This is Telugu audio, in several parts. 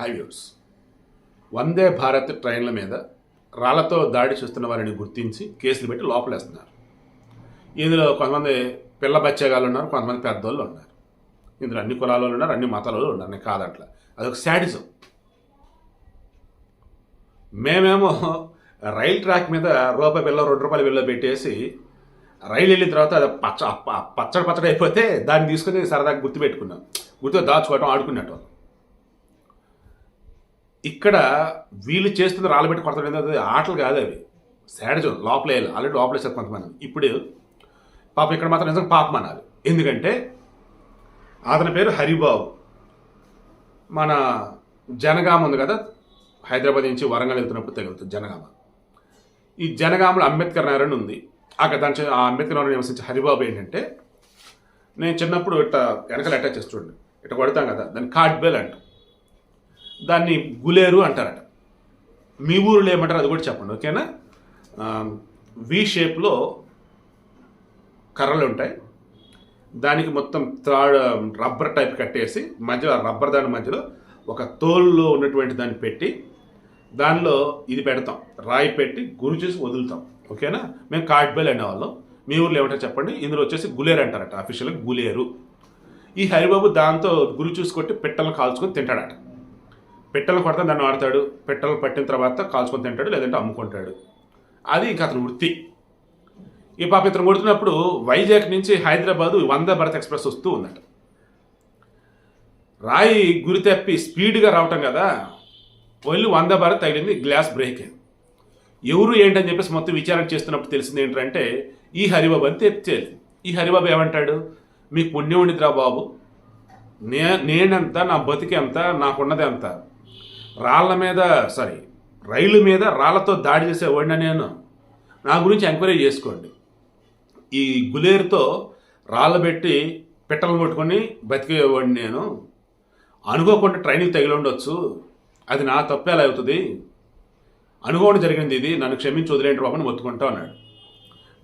హైవేస్ వందే భారత్ ట్రైన్ల మీద రాళ్ళతో దాడి చేస్తున్న వారిని గుర్తించి కేసులు పెట్టి లోపలేస్తున్నారు. ఇందులో కొంతమంది పిల్ల బచ్చేగాళ్ళు ఉన్నారు కొంతమంది పెద్దోళ్ళు ఉన్నారు. ఇందులో అన్ని కులాల ఉన్నారు అన్ని మతాల ఉన్నారు నేను కాదట్లా అదొక శాడిజం. మేమేమో రైలు ట్రాక్ మీద రూపాయి బిల్ల రెండు రూపాయల బిల్ల పెట్టేసి రైలు వెళ్ళిన తర్వాత అది పచ్చ పచ్చడి పచ్చడి అయిపోతే దాన్ని తీసుకుని సరదాగా గుర్తు పెట్టుకున్నాం గుర్తు దాచుకోవటం ఆడుకునేటం ఇక్కడ వీళ్ళు చేస్తున్న రాళ్ళబెట్టి కొడతాడు ఏంటంటే అది ఆటలు కాదు అవి. శాడిజం లోపల వేయాలి ఆల్రెడీ లోపల వేసారు కొంతమంది. ఇప్పుడు పాపం ఇక్కడ మాత్రం నిజంగా పాపం అనాలి. ఎందుకంటే అతని పేరు హరిబాబు. మన జనగామ ఉంది కదా? హైదరాబాద్ నుంచి వరంగల్ వెళ్తున్నప్పుడు తగులుతుంది జనగామ. ఈ జనగామలో అంబేద్కర్ నగర్ అని ఉంది. అక్కడ దాని ఆ అంబేద్కర్ నగర్ నివసించే హరిబాబు ఏంటంటే నేను చిన్నప్పుడు ఇట్లా వెనకాల అటాచ్ చేసి చూడండి. ఇట్లా కొడతాం కదా? దాన్ని కార్డ్బెల్ అంటాం. దాన్ని గులేరు అంటారట. మీ ఊరులో ఏమంటారు అది కూడా చెప్పండి ఓకేనా? వి షేప్లో కర్రలు ఉంటాయి. దానికి మొత్తం త్రాడ్ రబ్బర్ టైప్ కట్టేసి మధ్యలో ఆ రబ్బర్ దాని మధ్యలో ఒక తోలులో ఉన్నటువంటి దాన్ని పెట్టి దానిలో ఇది పెడతాం. రాయి పెట్టి గురి చేసి వదులుతాం ఓకేనా? మేము కార్డ్బెల్ అనేవాళ్ళం. మీ ఊర్లో ఏమంటారు చెప్పండి. ఇందులో వచ్చేసి గులేరు అంటారట అఫీషియల్గా గులేరు. ఈ హరిబాబు దాంతో గురి చూసుకొట్టి పిట్టలను కాల్చుకొని తింటాడట. పెట్టెలు కొడతా దాన్ని వాడతాడు. పెట్టెలు పట్టిన తర్వాత కాల్చుకొని తింటాడు లేదంటే అమ్ముకుంటాడు. అది ఇంకా అతని వృత్తి. ఈ పాప ఇతను కొడుతున్నప్పుడు వైజాగ్ నుంచి హైదరాబాద్ వంద భారత్ ఎక్స్ప్రెస్ వస్తూ ఉందట. రాయి గురి తప్పి స్పీడ్గా రావటం కదా వెళ్ళి వంద భారత్ తగిలింది గ్లాస్ బ్రేక్. ఎవరు ఏంటని చెప్పేసి మొత్తం విచారణ చేస్తున్నప్పుడు తెలిసింది ఏంటంటే ఈ హరిబాబు అని తెచ్చేది ఈ హరిబాబు ఏమంటాడు? మీకు పుణ్యం ఉండిద్రా బాబు. నే నేనెంత నా బతికెంత నాకున్నది ఎంత రాళ్ళ మీద సారీ రైలు మీద రాళ్ళతో దాడి చేసేవాడిన నేను నా గురించి ఎంక్వైరీ చేసుకోండి. ఈ గులేరుతో రాళ్ళు పెట్టి పిట్టలు కొట్టుకొని బతికేవాడిని నేను. అనుకోకుండా ట్రైనింగ్ తగిలి ఉండొచ్చు. అది నా తప్పేలా అవుతుంది. అనుకోవడం జరిగింది ఇది నన్ను క్షమించి వదిలేంటి బాబు అని ఉన్నాడు.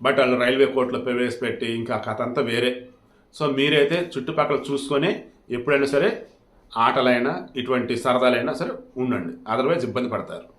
బట్ వాళ్ళు రైల్వే కోర్టులో ప్రవేశపెట్టి ఇంకా కథ అంతా వేరే. సో మీరైతే చుట్టుపక్కల చూసుకొని ఎప్పుడైనా సరే ఆటలైనా ఇటువంటి సరదాలైనా సరే ఉండండి. అదర్వైజ్ ఇబ్బంది పడతారు.